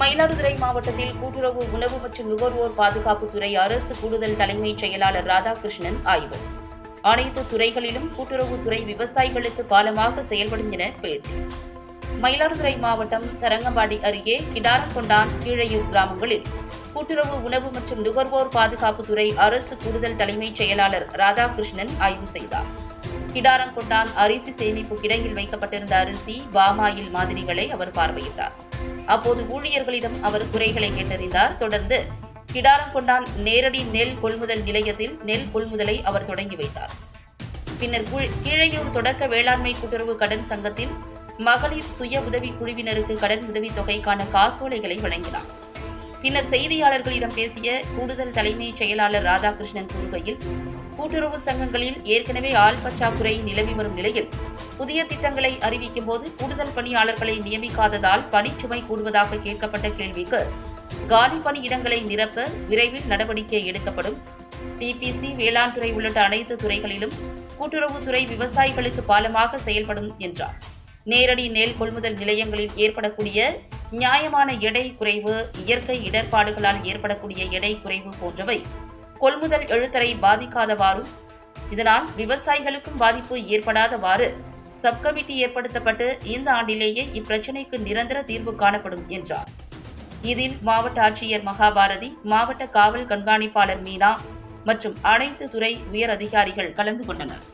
மயிலாடுதுறை மாவட்டத்தில் கூட்டுறவு உணவு மற்றும் நுகர்வோர் பாதுகாப்புத்துறை அரசு கூடுதல் தலைமைச் செயலாளர் ராதாகிருஷ்ணன் ஆய்வு. அனைத்து துறைகளிலும் கூட்டுறவுத்துறை விவசாயிகளுக்கு பாலமாக செயல்படும் என பேட்டி. மயிலாடுதுறை மாவட்டம் தரங்கம்பாடி அருகே கிடாரங்கொண்டான் கீழையூர் கிராமங்களில் கூட்டுறவு உணவு மற்றும் நுகர்வோர் பாதுகாப்புத்துறை அரசு கூடுதல் தலைமைச் செயலாளர் ராதாகிருஷ்ணன் ஆய்வு செய்தார். கிடாரங்கொண்டான் அரிசி சேமிப்பு கிடங்கில் வைக்கப்பட்டிருந்த அரிசி பாமாயில் மாதிரிகளை அவர் பார்வையிட்டார். அப்போது ஊழியர்களிடம் அவர் குறைகளை கேட்டறிந்தார். தொடர்ந்து கிடாரங்கொண்டான் நேரடி நெல் கொள்முதல் நிலையத்தில் நெல் கொள்முதலை அவர் தொடங்கி வைத்தார். பின்னர் கீழையூர் தொடக்க வேளாண்மை கூட்டுறவு கடன் சங்கத்தில் மகளிர் சுய உதவி குழுவினருக்கு கடன் உதவித் தொகைக்கான காசோலைகளை வழங்கினார். பின்னர் செய்தியாளர்களிடம் பேசிய கூடுதல் தலைமைச் செயலாளர் ராதாகிருஷ்ணன் கூறுகையில் கூட்டுறவு சங்கங்களில் ஏற்கனவே ஆள் பற்றாக்குறை நிலவி வரும் நிலையில் புதிய திட்டங்களை அறிவிக்கும் போது கூடுதல் பணியாளர்களை நியமிக்காததால் பணிச்சுமை கூடுவதாக கேட்கப்பட்ட கேள்விக்கு காலி பணியிடங்களை நிரப்ப விரைவில் நடவடிக்கை எடுக்கப்படும். டிபிசி வேளாண் துறை உள்ளிட்ட அனைத்து துறைகளிலும் கூட்டுறவுத்துறை விவசாயிகளுக்கு பாலமாக செயல்படும் என்றார். நேரடி நெல் கொள்முதல் நிலையங்களில் ஏற்படக்கூடிய நியாயமான எடை குறைவு இயற்கை இடர்பாடுகளால் ஏற்படக்கூடிய எடை குறைவு போன்றவை கொள்முதல் எழுத்தரை பாதிக்காதவாறும் இதனால் விவசாயிகளுக்கும் பாதிப்பு ஏற்படாதவாறு சப்கமிட்டி ஏற்படுத்தப்பட்டு இந்த ஆண்டிலேயே இப்பிரச்சினைக்கு நிரந்தர தீர்வு காணப்படும் என்றார். இதில் மாவட்ட ஆட்சியர் மகாபாரதி மாவட்ட காவல் கண்காணிப்பாளர் மீனா மற்றும் அனைத்து துறை உயர் அதிகாரிகள் கலந்து கொண்டனர்.